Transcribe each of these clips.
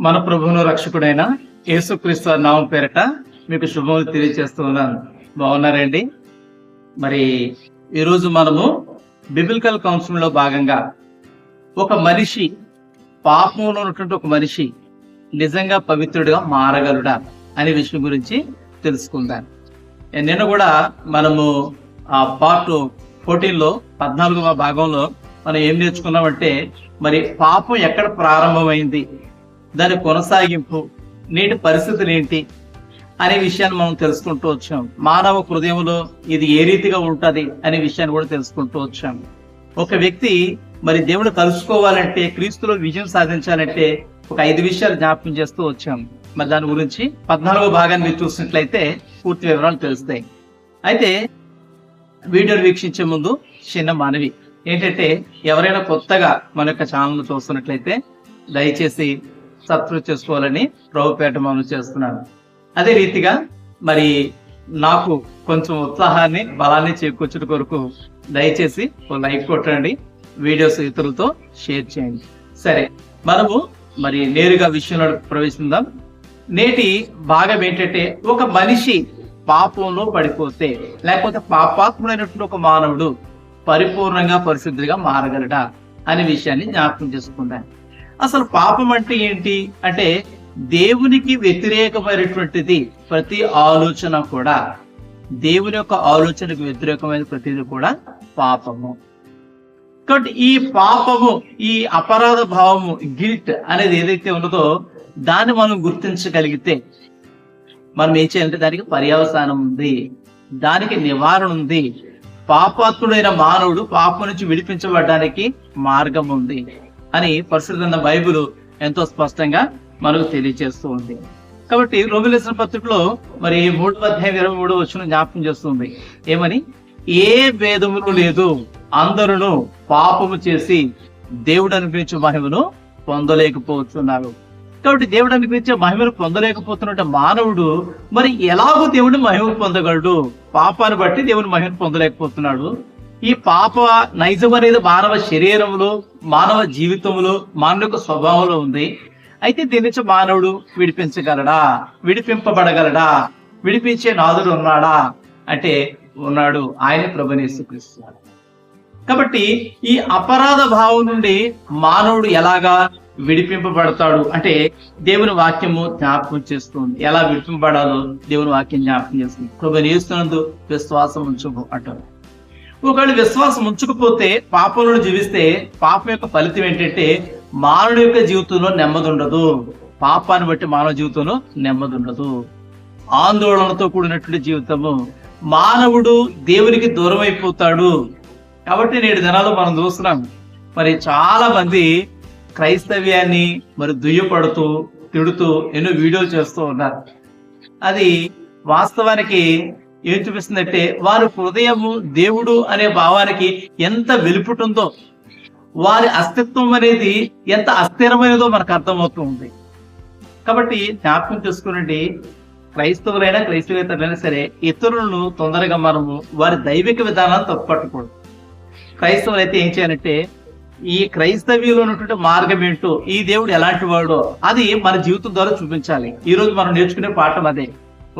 మన ప్రభువును రక్షకుడైన యేసుక్రీస్తు నామం పేరట మీకు శుభములు తెలియజేస్తున్నాను బాగున్నారండి? మరి ఈరోజు మనము బిబిలికల్ కౌన్సిలింగ్లో భాగంగా ఒక మనిషి పాపంలో ఉన్నటువంటి ఒక మనిషి నిజంగా పవిత్రుడిగా మారగలడా అనే విషయం గురించి తెలుసుకుందాం. నిన్న కూడా మనము ఆ పార్ట్ ఫోర్టీన్లో పద్నాలుగవ భాగంలో మనం ఏం నేర్చుకున్నామంటే మరి పాపం ఎక్కడ ప్రారంభమైంది? దాని కొనసాగింపు నేటి పరిస్థితులు ఏంటి అనే విషయాన్ని మనం తెలుసుకుంటూ వచ్చాం. మానవ హృదయంలో ఇది ఏ రీతిగా ఉంటుంది అనే విషయాన్ని కూడా తెలుసుకుంటూ వచ్చాం. ఒక వ్యక్తి మరి దేవుడు కలుసుకోవాలంటే క్రీస్తులో విజయం సాధించాలంటే ఒక ఐదు విషయాలు జ్ఞాపకం చేస్తూ వచ్చాం. మరి దాని గురించి పద్నాలుగో భాగాన్ని మీరు చూసినట్లయితే పూర్తి వివరాలు తెలుస్తాయి. అయితే వీడియోలు వీక్షించే ముందు చిన్న మనవి. ఏంటంటే ఎవరైనా కొత్తగా మన యొక్క ఛానల్ చూస్తున్నట్లయితే దయచేసి సబ్స్క్రైబ్ చేసుకోవాలని ప్రభుపేట మనం చేస్తున్నాను అదే రీతిగా మరి నాకు కొంచెం ఉత్సాహాన్ని బలాన్ని చేకూర్చడం కొరకు దయచేసి ఓ లైక్ కొట్టండి వీడియోస్ ఇతరులతో షేర్ చేయండి. సరే మనము మరి నేరుగా విషయంలో ప్రవేశిద్దాం నేటి భాగం ఏంటంటే ఒక మనిషి పాపంలో పడిపోతే లేకపోతే పాపాత్ముడైనటువంటి ఒక మానవుడు పరిపూర్ణంగా పరిశుద్ధిగా మారగలడా అనే విషయాన్ని జ్ఞాపకం చేసుకుందాం. అసలు పాపం అంటే ఏంటి? అంటే దేవునికి వ్యతిరేకమైనటువంటిది ప్రతి ఆలోచన కూడా దేవుని యొక్క ఆలోచనకు వ్యతిరేకమైన ప్రతిది కూడా పాపము. కాబట్టి ఈ పాపము ఈ అపరాధ భావము గిల్ట్ అనేది ఏదైతే ఉన్నదో దాన్ని మనం గుర్తించగలిగితే మనం ఏం చేయాలంటే దానికి పర్యవసానం ఉంది దానికి నివారణ ఉంది. పాపాత్ముడైన మానవుడు పాపం నుంచి విడిపించబడడానికి మార్గం ఉంది. అని పరిశుద్ధ బైబిల్ ఎంతో స్పష్టంగా మనకు తెలియజేస్తూ ఉంది. కాబట్టి రోమిలేసిన పత్రికలో మరి మూడవ అధ్యాయం ఇరవై మూడో వచ్చిన జ్ఞాపకం చేస్తుంది. ఏమని? ఏ భేదములు లేదు. అందరూ పాపము చేసి దేవుడు అనిపించే మహిమను పొందలేకపోతున్నారు. కాబట్టి దేవుడు అనిపించే మహిమను పొందలేకపోతున్నట్టు మానవుడు మరి ఎలాగో దేవుడిని మహిమ పొందగలడు? పాపాన్ని బట్టి దేవుని మహిమను పొందలేకపోతున్నాడు. ఈ పాప నైజం అనేది మానవ శరీరంలో మానవ జీవితంలో మానవ యొక్క స్వభావంలో ఉంది. అయితే దీని నుంచి మానవుడు విడిపించగలడా? విడిపింపబడగలడా? విడిపించే నాదుడు ఉన్నాడా? అంటే ఉన్నాడు ఆయన ప్రభునేసుక్రీస్తున్నాడు కాబట్టి ఈ అపరాధ భావం నుండి మానవుడు ఎలాగా విడిపింపబడతాడు? అంటే దేవుని వాక్యము జ్ఞాపకం చేస్తుంది. ఎలా విడిపింపబడాలో దేవుని వాక్యం జ్ఞాపకం చేస్తుంది. ప్రభు నేస్తున్నందు విశ్వాసం ఉంచు అంటారు ఒకవేళ విశ్వాసం ఉంచకపోతే పాపంలో జీవిస్తే పాపం యొక్క ఫలితం ఏంటంటే మానవుడి యొక్క జీవితంలో నెమ్మది ఉండదు. పాపాన్ని బట్టి మానవ జీవితంలో నెమ్మది ఉండదు. ఆందోళనతో కూడినటువంటి జీవితము మానవుడు దేవునికి దూరం అయిపోతాడు. కాబట్టి నేడు దినాలు మనం చూస్తున్నాం మరి చాలా మంది క్రైస్తవ్యాన్ని మరి దుయ్యపడుతూ తిడుతూ ఎన్నో వీడియోలు చేస్తూ ఉన్నారు. అది వాస్తవానికి ఏం చూపిస్తుందంటే వారి హృదయము దేవుడు అనే భావానికి ఎంత వెలుపుటుందో వారి అస్తిత్వం అనేది ఎంత అస్థిరమైనదో మనకు అర్థమవుతుంది కాబట్టి జ్ఞాపకం చేసుకునండి క్రైస్తవులైనా క్రైస్తవేతరులైనా సరే ఇతరులను తొందరగా మనము వారి దైవిక విధానాన్ని తప్పుపట్టకూడదు. క్రైస్తవులు అయితే ఏం చేయాలంటే ఈ క్రైస్తవ్యంలో ఉన్నటువంటి మార్గం ఏంటో ఈ దేవుడు ఎలాంటి వాడో అది మన జీవితం ద్వారా చూపించాలి. ఈ రోజు మనం నేర్చుకునే పాఠం అదే.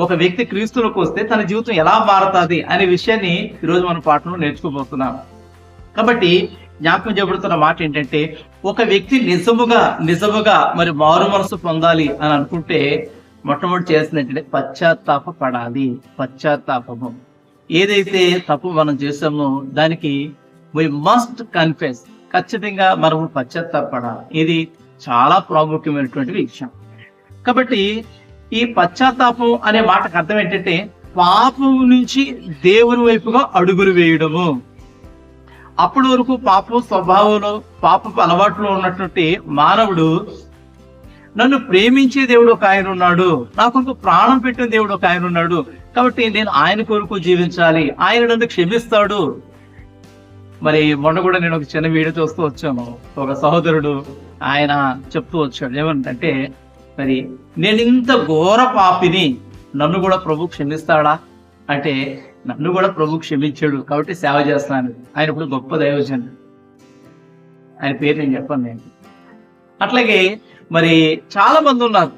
ఒక వ్యక్తి క్రీస్తులకు వస్తే తన జీవితం ఎలా మారుతుంది అనే విషయాన్ని ఈరోజు మన పాఠంలో నేర్చుకోబోతున్నాం. కాబట్టి జ్ఞాపకం చేయబడుతున్న మాట ఏంటంటే ఒక వ్యక్తి నిజముగా నిజముగా మరి మారు మనసు పొందాలి అని అనుకుంటే మొట్టమొదటి చేసినట్టే పశ్చాత్తాప పడాలి పశ్చాత్తాపము. ఏదైతే తప్పు మనం చేసామో దానికి వి మస్ట్ కన్ఫెస్ ఖచ్చితంగా మనము పశ్చాత్తాపడాలి ఇది చాలా ప్రాముఖ్యమైనటువంటి విషయం. కాబట్టి ఈ పశ్చాత్తాపం అనే మాటకు అర్థం ఏంటంటే పాపం నుంచి దేవుని వైపుగా అడుగులు వేయడము. అప్పటి వరకు పాపం స్వభావంలో పాపపు అలవాట్లో ఉన్నటువంటి మానవుడు నన్ను ప్రేమించే దేవుడు ఒక ఆయన ఉన్నాడు. నాకు ప్రాణం పెట్టిన దేవుడు ఒక ఆయన ఉన్నాడు. కాబట్టి నేను ఆయన కొరకు జీవించాలి. ఆయన నన్ను క్షమిస్తాడు. మరి మొన్న కూడా నేను ఒక చిన్న వీడియో చూస్తూ వచ్చాను ఒక సహోదరుడు ఆయన చెప్తూ వచ్చాడు. ఏమంటే మరి నేను ఇంత ఘోర పాపిని నన్ను కూడా ప్రభు క్షమిస్తాడా? అంటే నన్ను కూడా ప్రభు క్షమించాడు కాబట్టి సేవ చేస్తున్నాను ఆయన ఇప్పుడు గొప్ప దైవజనుడు. ఆయన పేరు నేను చెప్పాను నేను. అట్లాగే మరి చాలా మంది ఉన్నారు.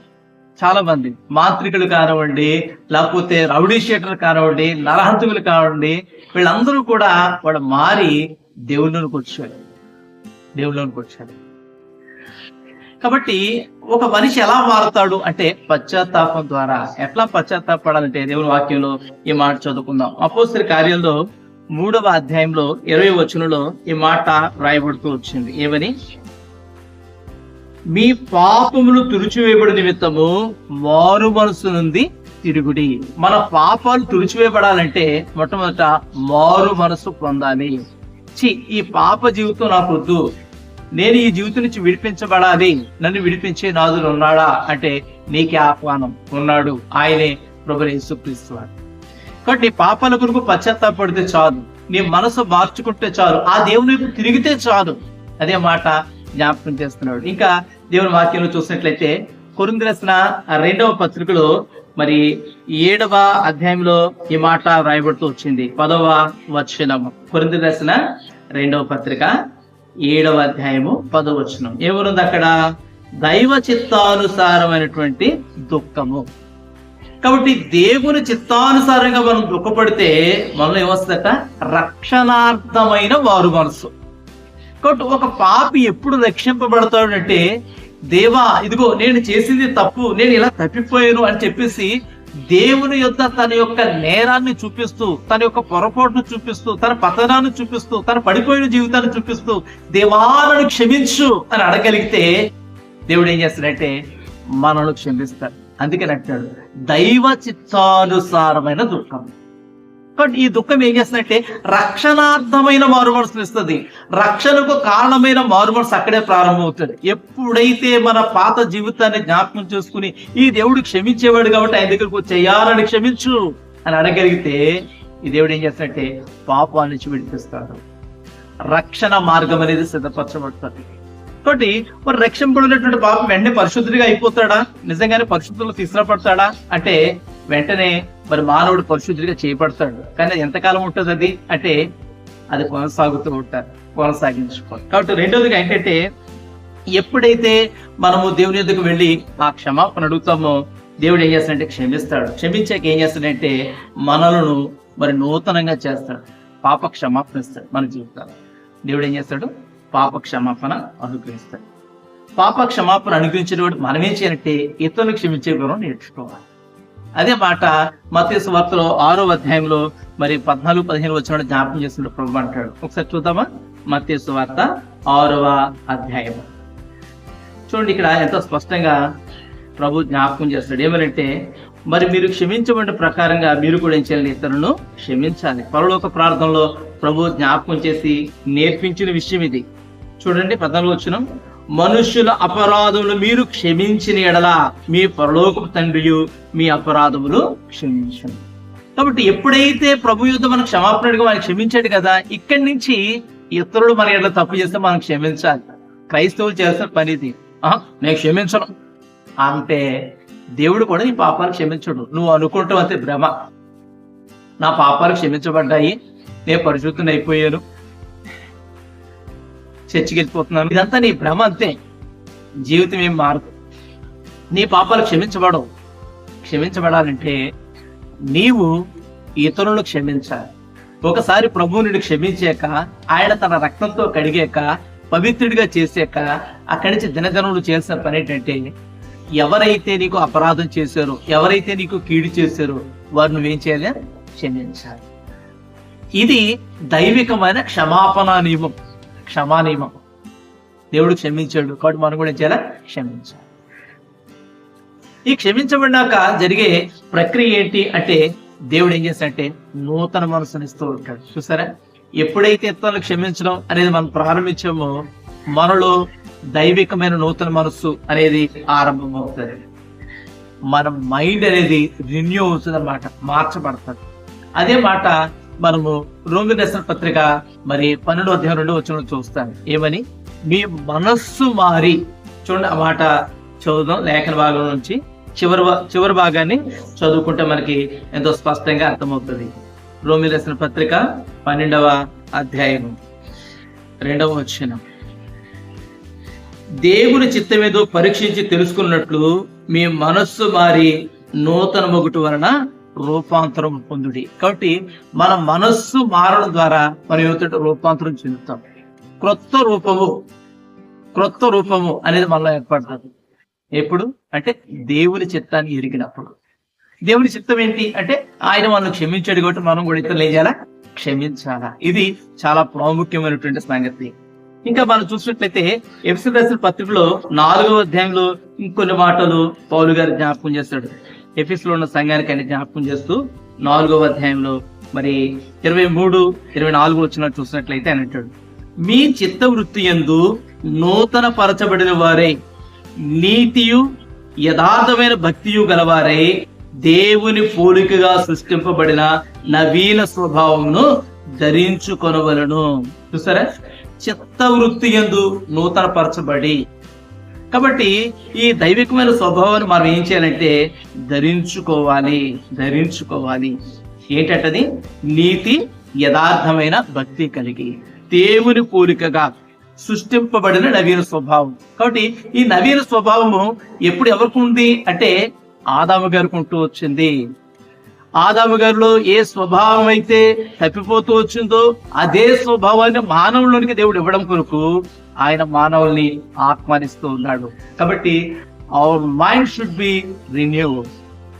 చాలా మంది మాంత్రికులు కానివ్వండి లేకపోతే రౌడీ షీటర్లు కానివ్వండి నరహంతకులు కానివ్వండి వీళ్ళందరూ కూడా వాడు మారి దేవుళ్ళలోకి వచ్చాడు దేవుళ్ళలోకి వచ్చాడు కాబట్టి ఒక మనిషి ఎలా మారుతాడు అంటే పశ్చాత్తాపం ద్వారా. ఎట్లా పశ్చాత్తాపడాలంటే దేవుని వాక్యంలో ఈ మాట చదువుకుందాం. అపోస్తల కార్యంలో మూడవ అధ్యాయంలో ఇరవై వచనంలో ఈ మాట రాయబడుతూ వచ్చింది. ఏమని? మీ పాపములు తుడిచివేయబడి నిమిత్తము మారు మనసు నుండి తిరుగుడి. మన పాపాలు తుడిచివేయబడాలంటే మొట్టమొదట మారు మనసు పొందాలి. చి ఈ పాప జీవితం నాకు వద్దు. నేను ఈ జీవితం నుంచి విడిపించబడాలి. నన్ను విడిపించే నాదులు ఉన్నాడా? అంటే నీకే ఆహ్వానం ఉన్నాడు. ఆయనే ప్రభు యేసుక్రీస్తు కాబట్టి నీ పాపాల కొరకు పశ్చాత్తాపడితే చాలు. నీ మనసు మార్చుకుంటే చాలు. ఆ దేవుని వైపు తిరిగితే చాలు. అదే మాట జ్ఞాపకం చేస్తున్నాడు. ఇంకా దేవుని వాక్యంలో చూసినట్లయితే కొరింది రాసిన రెండవ పత్రికలో మరి ఏడవ అధ్యాయంలో ఈ మాట రాయబడుతూ వచ్చింది. పదవ వచనము. కొరింది రాసిన రెండవ పత్రిక. ఏడవ అధ్యాయము పదవచనం వచనం. అక్కడ? దైవ చిత్తానుసారమైనటువంటి దుఃఖము. కాబట్టి దేవుని చిత్తానుసారంగా మనం దుఃఖపడితే మనలో ఏమొస్తుందట? రక్షణార్థమైన వారు మనసు. కాబట్టి ఒక పాపి ఎప్పుడు రక్షింపబడతాడంటే దేవా ఇదిగో నేను చేసింది తప్పు నేను ఇలా తప్పిపోయాను అని చెప్పేసి దేవుని యొద్ తన యొక్క నేరాన్ని చూపిస్తూ తన యొక్క పొరపాటును చూపిస్తూ తన పతనాన్ని చూపిస్తూ తన పడిపోయిన జీవితాన్ని చూపిస్తూ దేవాలను క్షమించు అని అడగలిగితే దేవుడు ఏం చేస్తాడంటే మనల్ని క్షమిస్తాడు. అందుకని అంటాడు దైవ చిత్తానుసారమైన దుఃఖం. కాబట్టి ఈ దుఃఖం ఏం చేస్తుందంటే రక్షణార్థమైన మారు మనసును ఇస్తుంది రక్షణకు కారణమైన మారు మనసు అక్కడే ప్రారంభమవుతుంది. ఎప్పుడైతే మన పాత జీవితాన్ని జ్ఞాపకం చేసుకుని ఈ దేవుడు క్షమించేవాడు కాబట్టి ఆయన దగ్గరకు చేయాలని క్షమించు అని అడగలిగితే ఈ దేవుడు ఏం చేస్తాడంటే పాపాల నుంచి విడిపిస్తాడు. రక్షణ మార్గం అనేది సిద్ధపరచబడుతుంది. కాబట్టి మరి రక్షింపడినటువంటి పాపం వెంటనే పరిశుద్ధుడిగా అయిపోతాడా? నిజంగానే పరిశుద్ధులు తీసుకురపడతాడా అంటే వెంటనే మరి మానవుడు పరిశుద్ధుడిగా చేయబడతాడు. కానీ ఎంతకాలం ఉంటుంది అది? అంటే అది కొనసాగుతూ ఉంటారు. కొనసాగించుకోవాలి. కాబట్టి రెండోదిగా ఏంటంటే ఎప్పుడైతే మనము దేవుని ఎదుకు వెళ్ళి ఆ క్షమాపణ అడుగుతామో దేవుడు ఏం చేస్తాడంటే క్షమిస్తాడు. క్షమించాక ఏం చేస్తాడంటే మనలను మరి నూతనంగా చేస్తాడు. పాప క్షమాపణ ఇస్తాడు మన జీవితాలు. దేవుడు ఏం చేస్తాడు? పాప క్షమాపణ అనుగ్రహిస్తాడు పాప క్షమాపణ అనుగ్రహించిన మనం ఏం చేయాలంటే ఇతరులు క్షమించే గుణం నేర్చుకోవాలి. అదే మాట మతీసు వార్తలో ఆరో అధ్యాయంలో మరి పద్నాలుగు పదిహేను వచ్చిన జ్ఞాపకం చేస్తున్నట్టు ప్రభు అంటాడు. ఒకసారి చూద్దామా? మతీసు వార్త ఆరవ అధ్యాయం. చూడండి ఇక్కడ ఎంతో స్పష్టంగా ప్రభు జ్ఞాపకం చేస్తాడు. ఏమనంటే మరి మీరు క్షమించబడిన ప్రకారంగా మీరు కూడా ఏం చేయాలి ఇతరులను క్షమించాలి. పరలోక ప్రార్థనలో ప్రభు జ్ఞాపకం చేసి నేర్పించిన విషయం ఇది. చూడండి పద్నాలుగు వచ్చిన మనుష్యుల అపరాధములు మీరు క్షమించిన ఎడల మీ పరలోక తండ్రియు మీ అపరాధములు క్షమించను. కాబట్టి ఎప్పుడైతే ప్రభు యుద్ధం మనకు క్షమాపణ అడిగి మనం క్షమించాడు కదా ఇక్కడి నుంచి ఇతరులు మన ఎడల తప్పు చేస్తే మనం క్షమించాలి. క్రైస్తవులు చేస్తున్న పని ఇది. నేను క్షమించను. అంటే దేవుడు కూడా నీ పాపాలు క్షమించడు. నువ్వు అనుకుంటావు అంతే భ్రమ. నా పాపాలు క్షమించబడ్డాయి. నేను పరిశుద్ధం అయిపోయాను. చర్చికి వెళ్ళిపోతున్నాను. ఇదంతా నీ భ్రమ అంతే. జీవితం ఏం మారదు. నీ పాపాలు క్షమించబడవు. క్షమించబడాలంటే నీవు ఇతరులను క్షమించాలి. ఒకసారి ప్రభువు నిన్ను క్షమించాక ఆయన తన రక్తంతో కడిగాక పవిత్రుడిగా చేశాక అక్కడి నుంచి దినదినములు చేసిన పని ఏంటంటే ఎవరైతే నీకు అపరాధం చేశారో ఎవరైతే నీకు కీడు చేశారో వారు నువ్వేం చేయాలి? క్షమించాలి. ఇది దైవికమైన క్షమాపణ నియమం. క్షమానియమం. దేవుడు క్షమించాడు. కాబట్టి మనం కూడా ఏం చేయాలి? క్షమించాలి. ఈ క్షమించబడినాక జరిగే ప్రక్రియ ఏంటి అంటే దేవుడు ఏం చేస్తాడంటే నూతన మనసునిస్తూ ఉంటాడు. చూసారా? ఎప్పుడైతే ఇతరులు క్షమించడం అనేది మనం ప్రారంభించామో మనలో దైవికమైన నూతన మనస్సు అనేది ఆరంభం అవుతుంది మన మైండ్ అనేది రిన్యూ అవుతుంది అనమాట మార్చబడుతుంది. అదే మాట మనము రోమి దర్శన పత్రిక మరి పన్నెండు అధ్యాయం రెండు వచ్చిన చూస్తాం. ఏమని? మీ మనస్సు మారి చూడండి ఆ మాట చదువుదాం లేఖన భాగం నుంచి. చివరి చివరి భాగాన్ని చదువుకుంటే మనకి ఎంతో స్పష్టంగా అర్థమవుతుంది. రోమి దర్శన పత్రిక పన్నెండవ అధ్యాయం రెండవ వచ్చిన దేవుని చిత్తమేదో పరీక్షించి తెలుసుకున్నట్లు మీ మనస్సు మారి నూతన ఒకటి వలన రూపాంతరం పొందుడి. కాబట్టి మన మనస్సు మారడం ద్వారా మన ఏమిటంటే రూపాంతరం చెందుతాం. క్రొత్త రూపము క్రొత్త రూపము అనేది మనలో ఏర్పడుతుంది. ఎప్పుడు? అంటే దేవుని చిత్తాన్ని ఎరిగినప్పుడు. దేవుని చిత్తం ఏంటి? అంటే ఆయన మనల్ని క్షమించాడు కాబట్టి మనం కూడా ఇతరులు ఏం చేయాలా క్షమించాలా? ఇది చాలా ప్రాముఖ్యమైనటువంటి సంగతి. ఇంకా మనం చూసినట్లయితే ఎఫ్సి రాసిన పత్రికలో నాలుగో అధ్యాయంలో ఇంకొన్ని మాటలు పౌలు గారు జ్ఞాపకం చేస్తాడు. ఎఫీస్లో ఉన్న సంఘానికి ఆయన జ్ఞాపకం చేస్తూ నాలుగవ అధ్యాయంలో మరి ఇరవై మూడు ఇరవై నాలుగు వచ్చిన చూసినట్లయితే అని అంటాడు మీ చిత్త వృత్తి ఎందు నూతన పరచబడిన వారే నీతియు యథార్థమైన భక్తియు గలవారై దేవుని పోలికగా సృష్టింపబడిన నవీన స్వభావమును ధరించుకొనవలను. చూసారా? చిత్త వృత్తి ఎందు నూతన పరచబడి కాబట్టి ఈ దైవికమైన స్వభావాన్ని మనం ఏం చేయాలంటే ధరించుకోవాలి ధరించుకోవాలి. ఏంటంటది? నీతి యథార్థమైన భక్తి కలిగి దేవుని పోలికగా సృష్టింపబడిన నవీన స్వభావం. కాబట్టి ఈ నవీన స్వభావము ఎప్పుడు ఎవరికి ఉంది? అంటే ఆదాము గారికి ఉంటూ వచ్చింది. ఆదాము గారిలో ఏ స్వభావం అయితే తప్పిపోతూ వచ్చిందో అదే స్వభావాన్ని మానవులోనికి దేవుడు ఇవ్వడం కొరకు ఆయన మానవుల్ని ఆహ్వానిస్తూ ఉన్నాడు. కాబట్టి our mind should be renew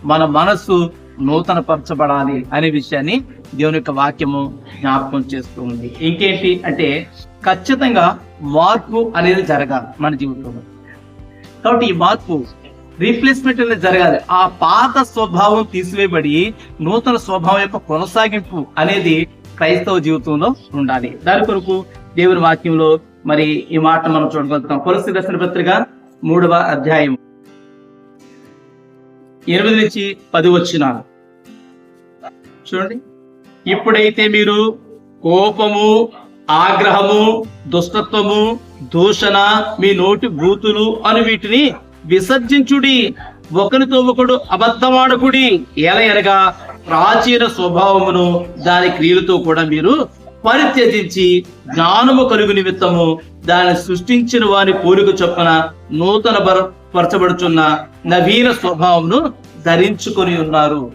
మన మనస్సు నూతన పరచబడాలి అనే విషయాన్ని దేవుని యొక్క వాక్యము జ్ఞాపకం చేస్తూ ఉంది. ఇంకేంటి అంటే ఖచ్చితంగా మార్పు అనేది జరగాలి మన జీవితంలో. కాబట్టి ఈ మార్పు రీప్లేస్మెంట్ అనేది జరగాలి. ఆ పాత స్వభావం తీసివేయబడి నూతన స్వభావం యొక్క కొనసాగింపు అనేది క్రైస్తవ జీవితంలో ఉండాలి. దాని కొరకు దేవుని వాక్యంలో మరి ఈ మాట మనం చూడగలుగుతాం. పరిస్థితి దర్శన పత్రిక మూడవ అధ్యాయం ఎనిమిది నుంచి పది వచ్చిన చూడండి. ఇప్పుడైతే మీరు కోపము ఆగ్రహము దుష్టత్వము దూషణ మీ నోటి బూతులు అని వీటిని విసర్జించుడి. ఒకరితో ఒకడు అబద్ధమాడకుడి. ఎలయనగా ప్రాచీన స్వభావమును దాని క్రియలతో కూడా మీరు పరిత్యజించి జ్ఞానము కలుగు నిమిత్తము దాన్ని సృష్టించిన వారి పోలిక చొప్పున నూతన పరచబడుచున్న నవీన స్వభావమును ధరించుకొని ఉన్నారు.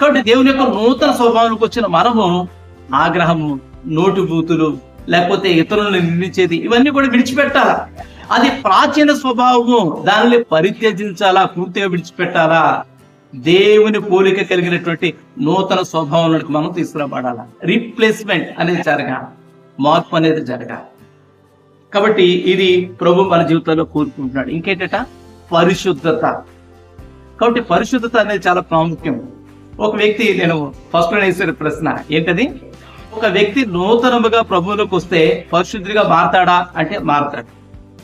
కాబట్టి దేవుని యొక్క నూతన స్వభావానికి వచ్చిన మనము ఆగ్రహము నోటి బూతులు లేకపోతే ఇతరులను నిందించేది ఇవన్నీ కూడా విడిచిపెట్టాలా? అది ప్రాచీన స్వభావము. దానిని పరిత్యజించాలా? పూర్తిగా విడిచిపెట్టాలా? దేవుని పోలిక కలిగినటువంటి నూతన స్వభావంలోకి మనం తీసుకురాబడాలా? రీప్లేస్మెంట్ అనేది జరగాలి. మార్పు అనేది జరగాలి. కాబట్టి ఇది ప్రభు మన జీవితంలో కోరుకుంటున్నాడు. ఇంకేంటట? పరిశుద్ధత. కాబట్టి పరిశుద్ధత అనేది చాలా ప్రాముఖ్యం. ఒక వ్యక్తి నేను ఫస్ట్లో వేసిన ప్రశ్న ఏంటది? ఒక వ్యక్తి నూతనముగా ప్రభువులోకి వస్తే పరిశుద్ధిగా మారతాడా? అంటే మారతాడు.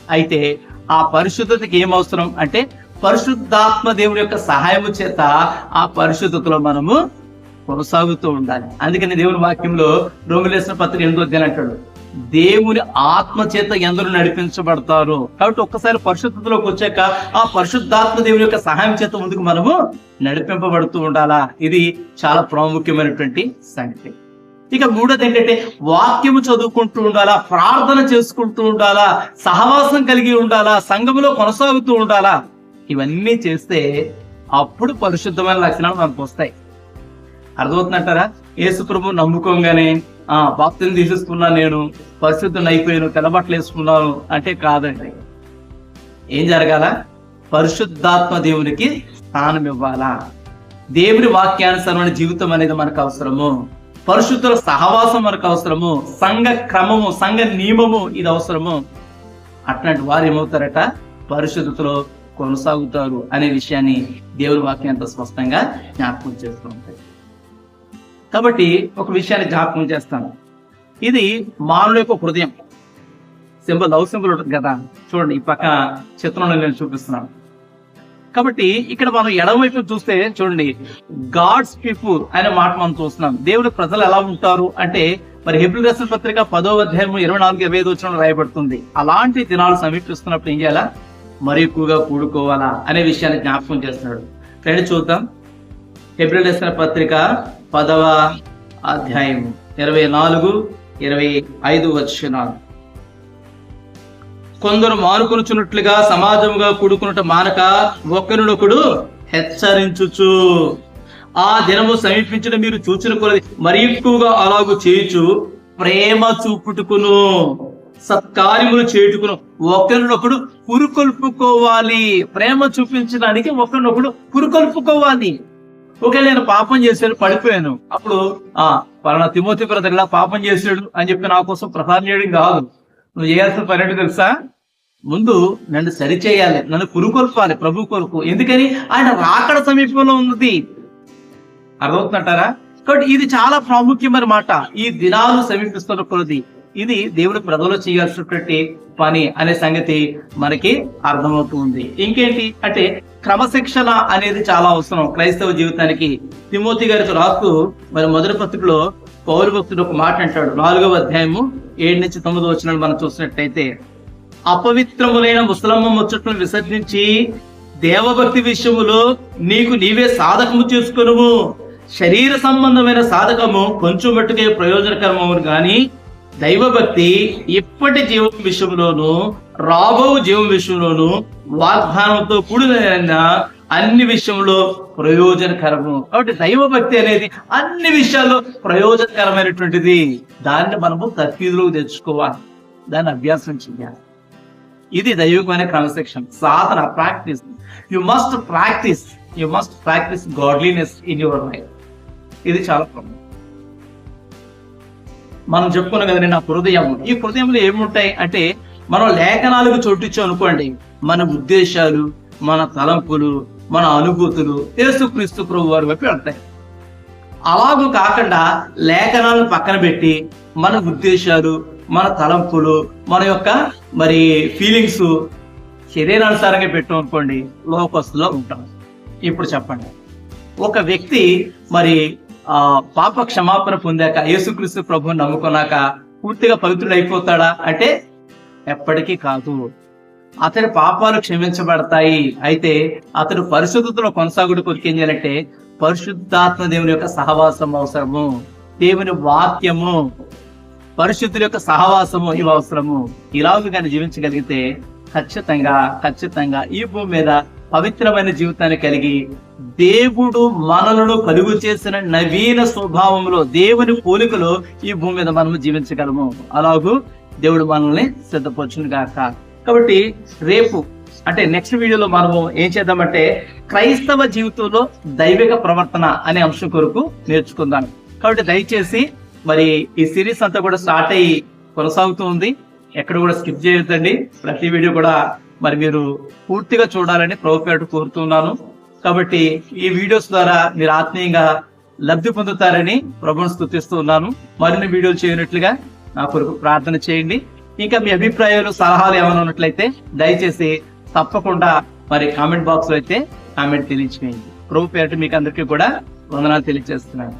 అయితే ఆ పరిశుద్ధతకి ఏం అవసరం? అంటే పరిశుద్ధాత్మ దేవుని యొక్క సహాయము చేత ఆ పరిశుద్ధతలో మనము కొనసాగుతూ ఉండాలి. అందుకని దేవుని వాక్యంలో రోమిలేసిన పత్రిక ఎందుకు అధ్యాయం అంటాడు దేవుని ఆత్మ చేత ఎందరూ నడిపించబడతారు? కాబట్టి ఒక్కసారి పరిశుద్ధతలోకి వచ్చాక ఆ పరిశుద్ధాత్మ దేవుని యొక్క సహాయం చేత ముందుకు మనము నడిపింపబడుతూ ఉండాలా? ఇది చాలా ప్రాముఖ్యమైనటువంటి సంగతి. ఇక మూడోది ఏంటంటే వాక్యము చదువుకుంటూ ఉండాలా? ప్రార్థన చేసుకుంటూ ఉండాలా? సహవాసం కలిగి ఉండాలా? సంఘములో కొనసాగుతూ ఉండాలా? ఇవన్నీ చేస్తే అప్పుడు పరిశుద్ధమైన లక్షణాలు మనకు వస్తాయి. అర్థమవుతున్నట్టారా ఏసుప్రభు నమ్ముకోగానే ఆ భక్తిని తీసేసుకున్నా నేను పరిశుద్ధం అయిపోయాను తెల్లబట్టలు వేసుకున్నాను అంటే కాదండి. ఏం జరగాల? పరిశుద్ధాత్మ దేవునికి స్థానం ఇవ్వాలా? దేవుని వాక్యానుసరమైన జీవితం అనేది మనకు అవసరము పరిశుద్ధుల సహవాసం మనకు అవసరము సంఘ క్రమము సంఘ నియమము ఇది అవసరము అట్లాంటి వారు ఏమవుతారట? పరిశుద్ధతలో కొనసాగుతారు అనే విషయాన్ని దేవుని వాక్యం అంత స్పష్టంగా జ్ఞాపకం చేస్తూ ఉంటాయి. కాబట్టి ఒక విషయాన్ని జ్ఞాపకం చేస్తాను. ఇది మానవుల యొక్క హృదయం. సింబల్ లవ్ సింబల్ ఉంటుంది కదా. చూడండి ఈ పక్క చిత్రంలో నేను చూపిస్తున్నాను. కాబట్టి ఇక్కడ మనం ఎడమవైపు చూస్తే చూడండి గాడ్స్ పీపుల్ అనే మాట మనం చూస్తున్నాం. దేవుడి ప్రజలు ఎలా ఉంటారు అంటే మరి హెబ్రిల్ రసన పత్రిక పదో అధ్యాయం ఇరవై నాలుగు ఇరవై ఐదు వచ్చిన రాయబడుతుంది. అలాంటి దినాలు సమీపిస్తున్నప్పుడు ఏం చేయాలా? మరి ఎక్కువగా కూడుకోవాలా అనే విషయాన్ని జ్ఞాపకం చేస్తున్నాడు. రండి చూద్దాం. హెబ్రిల్ రాసిన పత్రిక పదవ అధ్యాయం ఇరవై నాలుగు ఇరవై ఐదు వచ్చినాలు కొందరు మానుకొనుచున్నట్లుగా సమాజముగా కూడుకున్నట మానక ఒకరినొకడు హెచ్చరించుచు. ఆ దినము సమీపించడం మీరు చూచిన కొలది మరి ఎక్కువగా అలాగు చేయుచు ప్రేమ చూపుటుకును. సత్కార్యములు చేయుటకును ఒకరినొకడు పురుకొల్పుకోవాలి. ప్రేమ చూపించడానికి ఒకరినొకడు పురుకొల్పుకోవాలి. ఓకే నేను పాపం చేశాను పడిపోయాను అప్పుడు ఆ పలానా తిమోతి బ్రదర్ ఇలా పాపం చేశాడు అని చెప్పి నా కోసం ప్రసారం చేయడం కాదు. నువ్వు చేయాల్సిన పని తెలుసా? ముందు నన్ను సరిచేయాలి నన్ను పురుకొల్పాలి ప్రభు కొరకు. ఎందుకని? ఆయన రాకడ సమీపంలో ఉన్నది. అర్థమవుతుంటారా కాబట్టి ఇది చాలా ప్రాముఖ్యమైన మాట. ఈ దినాలు సమీపిస్తున్న కొలది. ఇది దేవుడు ప్రజలు చేయాల్సినటువంటి పని అనే సంగతి మనకి అర్థమవుతుంది. ఇంకేంటి? అంటే క్రమశిక్షణ అనేది చాలా అవసరం క్రైస్తవ జీవితానికి. తిమోతి గారికి రాస్తూ మరి మొదటి పత్రికలో పౌరు భక్తుడు ఒక మాట అంటాడు. నాలుగవ అధ్యాయము ఏడు నుంచి తొమ్మిది వచ్చిన మనం చూసినట్టయితే అపవిత్రములైన ముసలమ్మ ముచ్చట్లను విసర్జించి దేవభక్తి విషయములో నీకు నీవే సాధకము చేసుకునుము. శరీర సంబంధమైన సాధకము కొంచెం మట్టుకే ప్రయోజనకరము కానీ దైవభక్తి ఇప్పటి జీవం విషయంలోను రాబో జీవం విషయంలోను వాగ్దానంతో కూడిన అన్ని విషయంలో ప్రయోజనకరము. కాబట్టి దైవభక్తి అనేది అన్ని విషయాల్లో ప్రయోజనకరమైనటువంటిది. దాన్ని మనము తర్ఫీదులోకి తెచ్చుకోవాలి. దాన్ని అభ్యాసం చేయాలి. ఇది దైవికమైన క్రమశిక్షణ సాధన practice. You must practice you must practice godliness in your life ఇది చాలా ప్రముఖం. మనం చెప్పుకున్నాం కదండి నా హృదయం. ఈ హృదయంలో ఏముంటాయి అంటే మనం లేఖనాలకు చోటిచ్చాం అనుకోండి. మన ఉద్దేశాలు మన తలంపులు మన అనుభూతులు యేసుక్రీస్తు ప్రభు వారి వైపు వెళ్తాయి అలాగూ కాకుండా లేఖనాలను పక్కన పెట్టి మన ఉద్దేశాలు మన తలంపులు మన యొక్క మరి ఫీలింగ్స్ శరీరానుసారంగా పెట్టాం అనుకోండి లోకస్తులో ఉంటాం. ఇప్పుడు చెప్పండి. ఒక వ్యక్తి మరి ఆ పాప క్షమాపణ పొందాక యేసుక్రీస్తు ప్రభుని నమ్ముకున్నాక పూర్తిగా పవిత్రుడు అయిపోతాడా అంటే ఎప్పటికీ కాదు. అతని పాపాలు క్షమించబడతాయి. అయితే అతడు పరిశుద్ధతలో కొనసాగుడు కొరికి ఏం చేయాలంటే పరిశుద్ధాత్మ దేవుని యొక్క సహవాసం అవసరము దేవుని వాక్యము పరిశుద్ధుల యొక్క సహవాసము ఇవి అవసరము. ఇలాగ కానీ జీవించగలిగితే ఖచ్చితంగా ఖచ్చితంగా ఈ భూమి మీద పవిత్రమైన జీవితాన్ని కలిగి దేవుడు మనలను కలుగు చేసిన నవీన స్వభావంలో దేవుని పోలికలో ఈ భూమి మీద మనము జీవించగలము. అలాగూ దేవుడు మనల్ని సిద్ధపరచును గాక. కాబట్టి రేపు అంటే నెక్స్ట్ వీడియోలో మనము ఏం చేద్దామంటే క్రైస్తవ జీవితంలో దైవిక ప్రవర్తన అనే అంశం కొరకు నేర్చుకుందాం. కాబట్టి దయచేసి మరి ఈ సిరీస్ అంతా కూడా స్టార్ట్ అయ్యి కొనసాగుతూ ఉంది. ఎక్కడ కూడా స్కిప్ చేయొద్దండి. ప్రతి వీడియో కూడా మరి మీరు పూర్తిగా చూడాలని ప్రభుపేట కోరుతున్నాను. కాబట్టి ఈ వీడియోస్ ద్వారా మీరు ఆత్మీయంగా లబ్ధి పొందుతారని ప్రభుని స్థుతిస్తూ ఉన్నాను. మరిన్ని వీడియోలు చేయనట్లుగా నా కొరకు ప్రార్థన చేయండి. ఇంకా మీ అభిప్రాయాలు సలహాలు ఏమైనా ఉన్నట్లయితే దయచేసి తప్పకుండా మరి కామెంట్ బాక్స్లో అయితే కామెంట్ తెలియచేయండి. ప్రభు పేరిట మీకు అందరికీ కూడా వందనాలు తెలియజేస్తున్నాను.